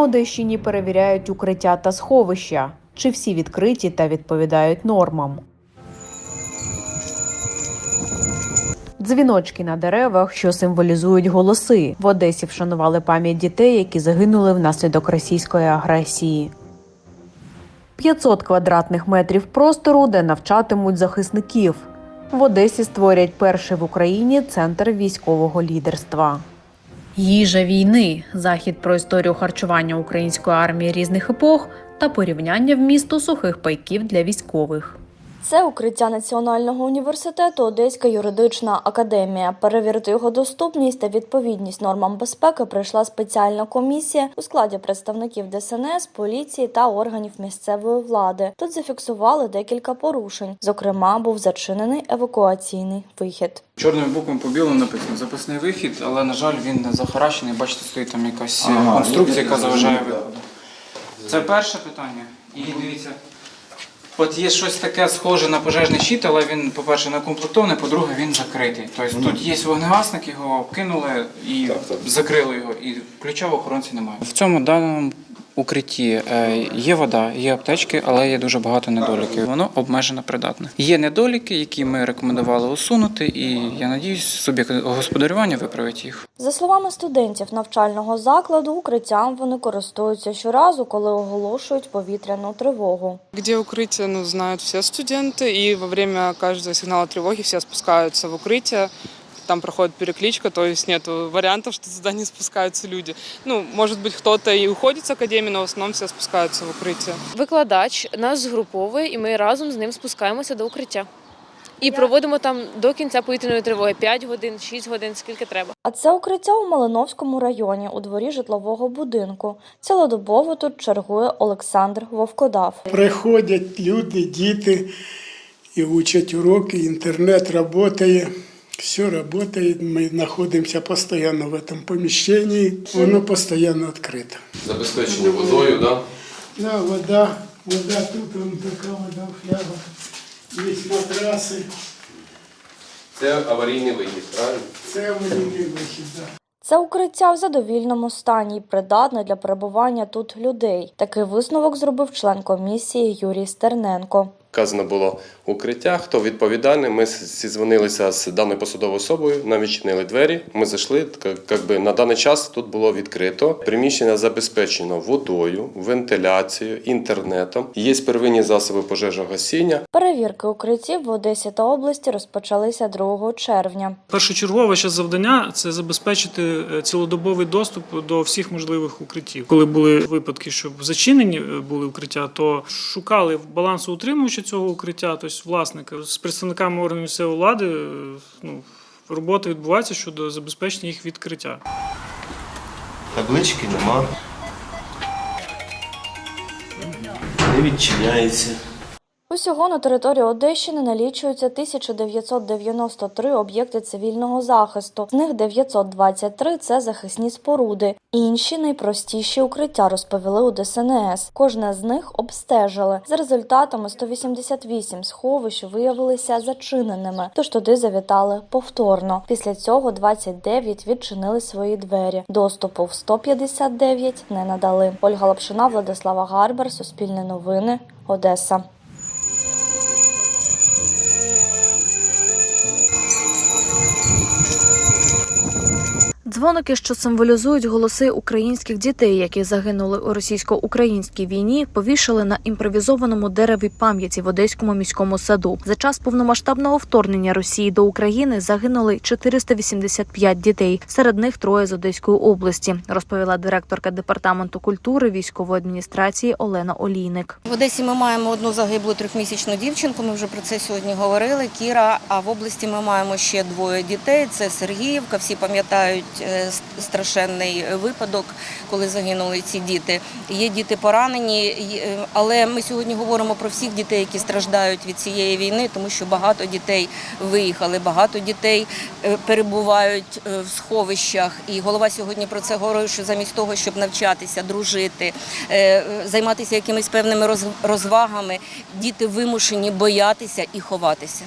Одещині перевіряють укриття та сховища, чи всі відкриті та відповідають нормам. Дзвіночки на деревах, що символізують голоси. В Одесі вшанували пам'ять дітей, які загинули внаслідок російської агресії. 500 квадратних метрів простору, де навчатимуть захисників. В Одесі створять перший в Україні центр військового лідерства. Їжа війни захід про історію харчування української армії різних епох та порівняння вмісту сухих пайків для військових. Це укриття Національного університету Одеська юридична академія. Перевірити його доступність та відповідність нормам безпеки прийшла спеціальна комісія у складі представників ДСНС, поліції та органів місцевої влади. Тут зафіксували декілька порушень. Зокрема, був зачинений евакуаційний вихід. Чорними буквами по білому написано запасний вихід, але на жаль він не захаращений. Бачите, стоїть там якась е, Ага, конструкція, яка заважає виходу. Це перше питання. І дивіться, от є щось таке схоже на пожежний щит, але він, по-перше, не комплектований, по-друге, він закритий. Тобто тут є вогнегасник, його кинули і Так, так. закрили його, і ключа в охоронці немає. В цьому даному укритті е, є вода, є аптечки, але є дуже багато недоліків. Воно обмежено придатне. Є недоліки, які ми рекомендували усунути, і я надіюсь, суб'єкт господарювання виправить їх. За словами студентів навчального закладу, укриттям вони користуються щоразу, коли оголошують повітряну тривогу. Где укрытие, ну, знают все студенты, и во время каждого сигнала тревоги все спускаются в укрытие. Там проходит перекличка, то есть нет вариантов, что туда не спускаются люди. Ну, может быть, кто-то и уходит с академии, но в основном все спускаются в укрытие. Викладач нас згруповує, і ми разом з ним спускаємося до укриття. І проводимо там до кінця повітряної тривоги 5 годин, 6 годин, скільки треба. А це укриття у Малиновському районі у дворі житлового будинку. Цілодобово тут чергує Олександр Вовкодав. Приходять люди, діти і учать уроки, інтернет працює. Все працює, ми знаходимося постійно в цьому поміщенні, воно постійно відкрите. Забезпечені водою, да? Да, вода, вода тут, вон така вода в флягах, є матраси, Це аварійний вихід, правильно? це аварійний вихід. Да. Це укриття в задовільному стані і придатне для перебування тут людей. Такий висновок зробив член комісії Юрій Стерненко. Вказано було укриття, хто відповідальний. Ми зізвонилися з даною посадовою особою, нам відчинили двері. Ми зайшли. Як, як на даний час тут було відкрито. Приміщення забезпечено водою, вентиляцією, інтернетом. Є первинні засоби пожежогасіння. Перевірки укриттів в Одесі та області розпочалися 2 червня. Першочергове ще завдання це забезпечити е, цілодобовий доступ до всіх можливих укриттів. Коли були випадки, щоб зачинені е, були укриття, то шукали балансоутримувача цього укриття, тобто власника з представниками органів місцевої влади. е, Ну робота відбувається щодо забезпечення їх відкриття. Таблички нема. Не відчиняється. Усього на території Одещини налічується 1993 об'єкти цивільного захисту. З них 923 – це захисні споруди. Інші найпростіші укриття розповіли у ДСНС. Кожне з них обстежили. За результатами 188 сховищ виявилися зачиненими, тож туди завітали повторно. Після цього 29 відчинили свої двері. Доступу в 159 не надали. Ольга Лапшина, Владислава Гарбар, Суспільне новини, Одеса. Дзвоники, що символізують голоси українських дітей, які загинули у російсько-українській війні, повішали на імпровізованому дереві пам'яті в Одеському міському саду. За час повномасштабного вторгнення Росії до України загинули 485 дітей. Серед них троє з Одеської області, розповіла директорка департаменту культури військової адміністрації Олена Олійник. В Одесі ми маємо одну загиблу трьохмісячну дівчинку. Ми вже про це сьогодні говорили. Кіра. А в області ми маємо ще двоє дітей. Це Сергіївка. Всі пам'ятають страшенний випадок, коли загинули ці діти. Є діти поранені, е, але ми сьогодні говоримо про всіх дітей, які страждають від цієї війни, тому що багато дітей виїхали, багато дітей е, перебувають е, в сховищах. І голова сьогодні про це говорив, що замість того, щоб навчатися, дружити, е, займатися якимись певними роз- розвагами, діти вимушені боятися і ховатися.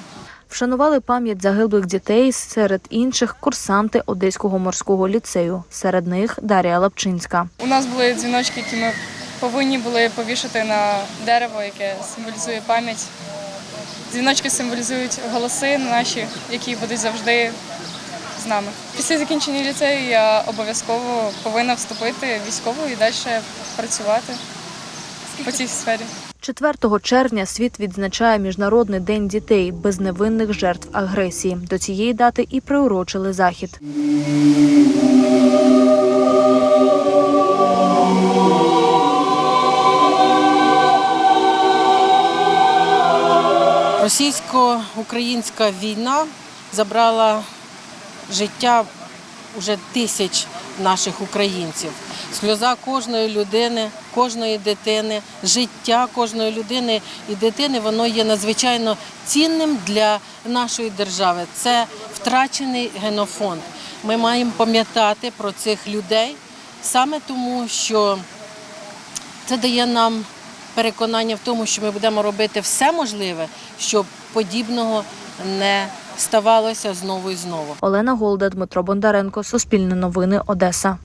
Вшанували пам'ять загиблих дітей серед інших курсанти Одеського морського ліцею. Серед них Дар'я Лапчинська. У нас були дзвіночки, які ми повинні були повішати на дерево, яке символізує пам'ять. Дзвіночки символізують голоси наші, які будуть завжди з нами. Після закінчення ліцею я обов'язково повинна вступити в військову і далі працювати по цій сфері. 4 червня світ відзначає Міжнародний день дітей без невинних жертв агресії. До цієї дати і приурочили захід. Російсько-українська війна забрала життя вже тисяч наших українців. Сльоза кожної людини, кожної дитини, життя кожної людини і дитини воно є надзвичайно цінним для нашої держави. Це втрачений генофонд. Ми маємо пам'ятати про цих людей саме тому, що це дає нам переконання в тому, що ми будемо робити все можливе, щоб подібного не ставалося знову і знову. Олена Голда, Дмитро Бондаренко, Суспільне новини, Одеса.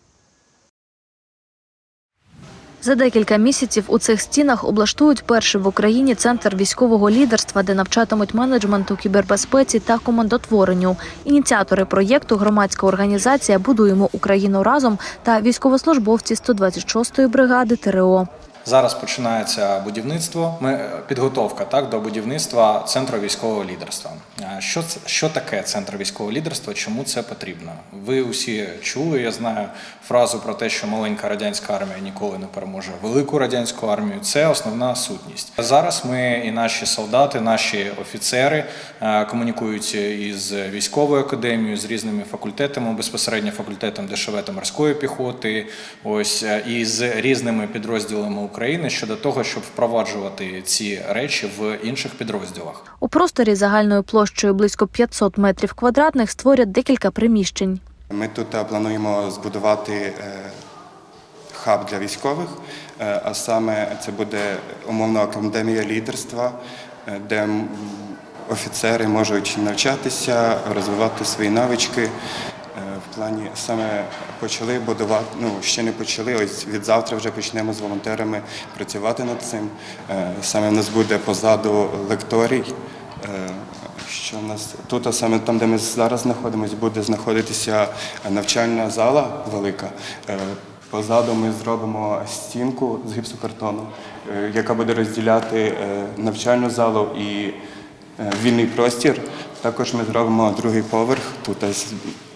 За декілька місяців у цих стінах облаштують перший в Україні центр військового лідерства, де навчатимуть менеджменту, кібербезпеці та командотворенню. Ініціатори проєкту громадська організація Будуємо Україну разом та військовослужбовці 126-ї бригади ТРО. Зараз починається будівництво. Ми підготовка так до будівництва центру військового лідерства. А Що що таке центр військового лідерства? Чому це потрібно? Ви усі чули. Я знаю фразу про те, що маленька радянська армія ніколи не переможе велику радянську армію. Це основна сутність. Зараз ми і наші солдати, наші офіцери е, комунікують із військовою академією, з різними факультетами, безпосередньо факультетом ДШВ та морської піхоти, ось е, і з різними підрозділами України щодо того, щоб впроваджувати ці речі в інших підрозділах. У просторі загальною площею близько 500 метрів квадратних створять декілька приміщень. Ми тут е, плануємо збудувати е, хаб для військових, е, а саме це буде умовно академія лідерства, де офіцери можуть навчатися, розвивати свої навички. Плані саме почали будувати, ну ще не почали. Ось від завтра вже почнемо з волонтерами працювати над цим. Е, Саме в нас буде позаду лекторій. Е, Що в нас тут, а саме там, де ми зараз знаходимося, буде знаходитися навчальна зала велика. Е, Позаду ми зробимо стінку з гіпсокартону, яка буде розділяти навчальну залу і вільний простір. Також ми зробимо другий поверх тут,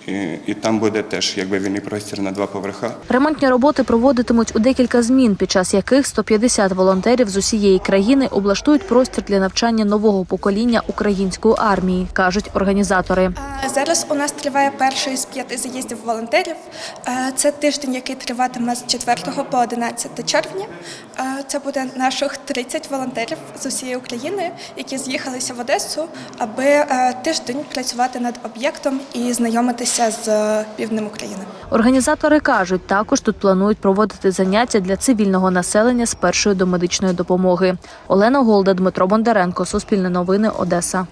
і, і там буде теж якби вільний простір на два поверха. Ремонтні роботи проводитимуть у декілька змін, під час яких 150 волонтерів з усієї країни облаштують простір для навчання нового покоління української армії, кажуть організатори. Зараз у нас триває перший з п'яти заїздів волонтерів. Е, Це тиждень, який триватиме з 4 по 11 червня. Е, Це буде наших 30 волонтерів з усієї України, які з'їхалися в Одесу, аби е, тиждень працювати над об'єктом і знайомитися з півднем України. Організатори кажуть, також тут планують проводити заняття для цивільного населення з першої домедичної допомоги. Олена Голда, Дмитро Бондаренко, Суспільне новини, Одеса.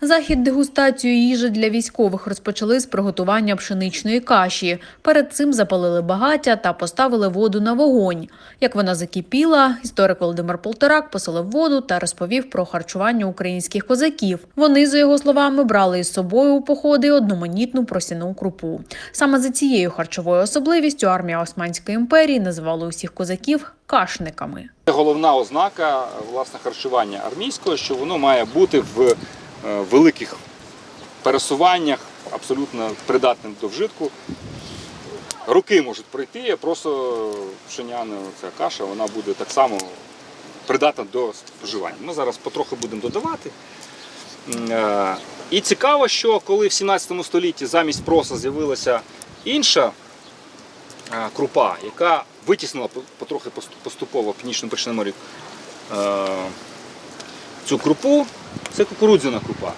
Захід дегустацію їжі для військових розпочали з приготування пшеничної каші. Перед цим запалили багаття та поставили воду на вогонь. Як вона закипіла, історик Володимир Полторак посолив воду та розповів про харчування українських козаків. Вони, за його словами, брали із собою у походи одноманітну просяну крупу. Саме за цією харчовою особливістю армія Османської імперії називала усіх козаків кашниками. Головна ознака власне харчування армійського, що воно має бути в великих пересуваннях, абсолютно придатним до вжитку. Роки можуть пройти, а просто пшеняна ця каша вона буде так само придатна до споживання. Ми зараз потрохи будемо додавати. Е, І цікаво, що коли в 17 столітті замість проса з'явилася інша е, крупа, яка витіснила потрохи поступово в північному е, цю крупу, це кукурудзяна крупа.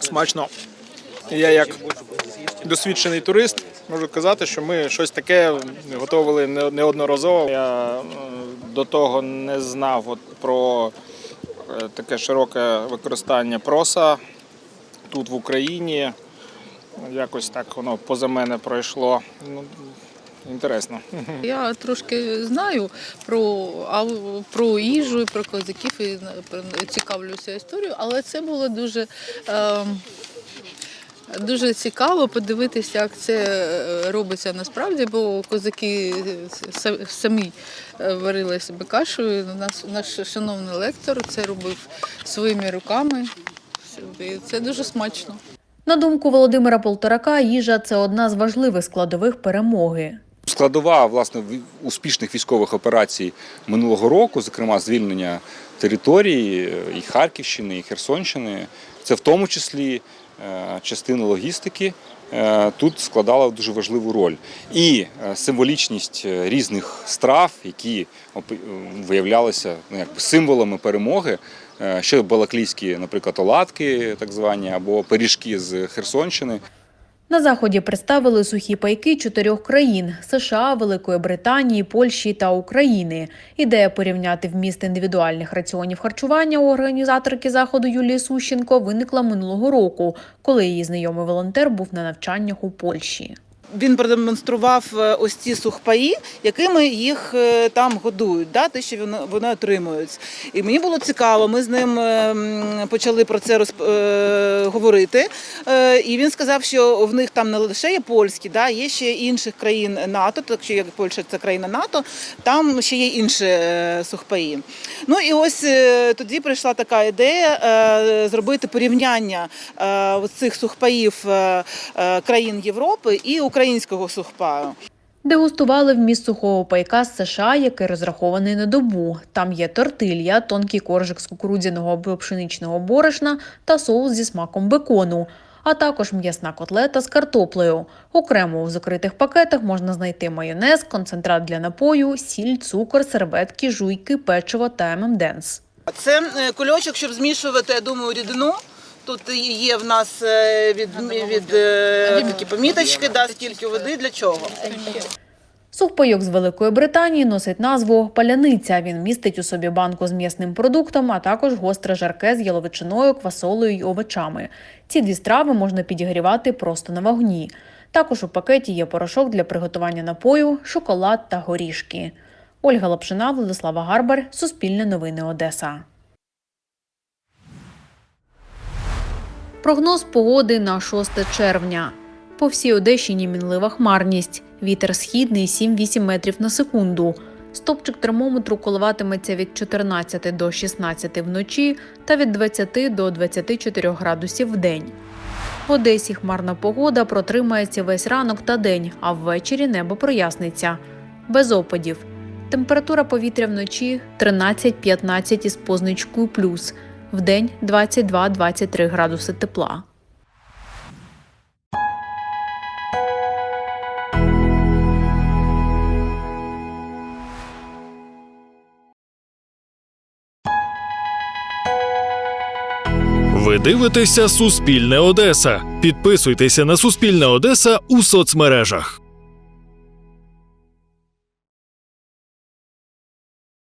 Смачно. Я як досвідчений турист Можу казати, що ми щось таке готували неодноразово. Я е, до того не знав от про е, таке широке використання проса тут в Україні. Якось так воно поза мене пройшло. Інтересно. Я трошки знаю про, а, про їжу, про козаків і на- цікавлюся історією, але це було дуже, е, дуже цікаво подивитися, як це е, робиться насправді, бо козаки самі е, варили себе кашу. і Наш, наш шановний лектор це робив своїми руками. І це дуже смачно. На думку Володимира Полторака, їжа це одна з важливих складових перемоги. Складова власне успішних військових операцій минулого року, зокрема звільнення території е, і Харківщини, і Херсонщини, це в тому числі е, частина логістики. е, Тут складала дуже важливу роль. І символічність різних страв, які виявлялися ну, якби символами перемоги, е, що балаклійські, наприклад, оладки, так звані, або пиріжки з Херсонщини. На заході представили сухі пайки чотирьох країн США, Великої Британії, Польщі та України. Ідея порівняти вміст індивідуальних раціонів харчування у організаторки заходу Юлії Сущенко виникла минулого року, коли її знайомий волонтер був на навчаннях у Польщі. Він продемонстрував е, ось ці сухпаї, якими їх е, там годують, да, те, що вони, отримують. І мені було цікаво, ми з ним е, почали про це розп... говорити. І він сказав, що в них там не лише є польські, да, є ще інших країн НАТО, так що як Польща це країна НАТО, там ще є інші сухпаї. Ну і ось тоді прийшла така ідея зробити порівняння цих сухпаїв країн Європи і українського сухпаю. Дегустували вміст сухого пайка з США, який розрахований на добу. Там є тортилья, тонкий коржик з кукурудзяного або пшеничного борошна та соус зі смаком бекону, а також м'ясна котлета з картоплею. Окремо у закритих пакетах можна знайти майонез, концентрат для напою, сіль, цукор, серветки, жуйки, печиво та ММДенс. Це е, кульочок, щоб змішувати, я думаю, рідину. Тут є в нас е, від, від е, такі поміточки, да, скільки води, для чого. Сухпайок з Великої Британії носить назву паляниця. Він містить у собі банку з м'ясним продуктом, а також гостре жарке з яловичиною, квасолею й овочами. Ці дві страви можна підігрівати просто на вогні. Також у пакеті є порошок для приготування напою, шоколад та горішки. Ольга Лапшина, Владислава Гарбар, Суспільне новини Одеса. Прогноз погоди на 6 червня. По всій Одещині мінлива хмарність. Вітер східний 7-8 метрів на секунду. Стопчик термометру коливатиметься від 14 до 16 вночі та від 20 до 24 градусів в день. В Одесі хмарна погода протримається весь ранок та день, а ввечері небо проясниться. Без опадів. Температура повітря вночі 13-15 із позначкою плюс. Вдень 22-23 градуси тепла. Ви дивитеся Суспільне Одеса. Підписуйтеся на Суспільне Одеса у соцмережах.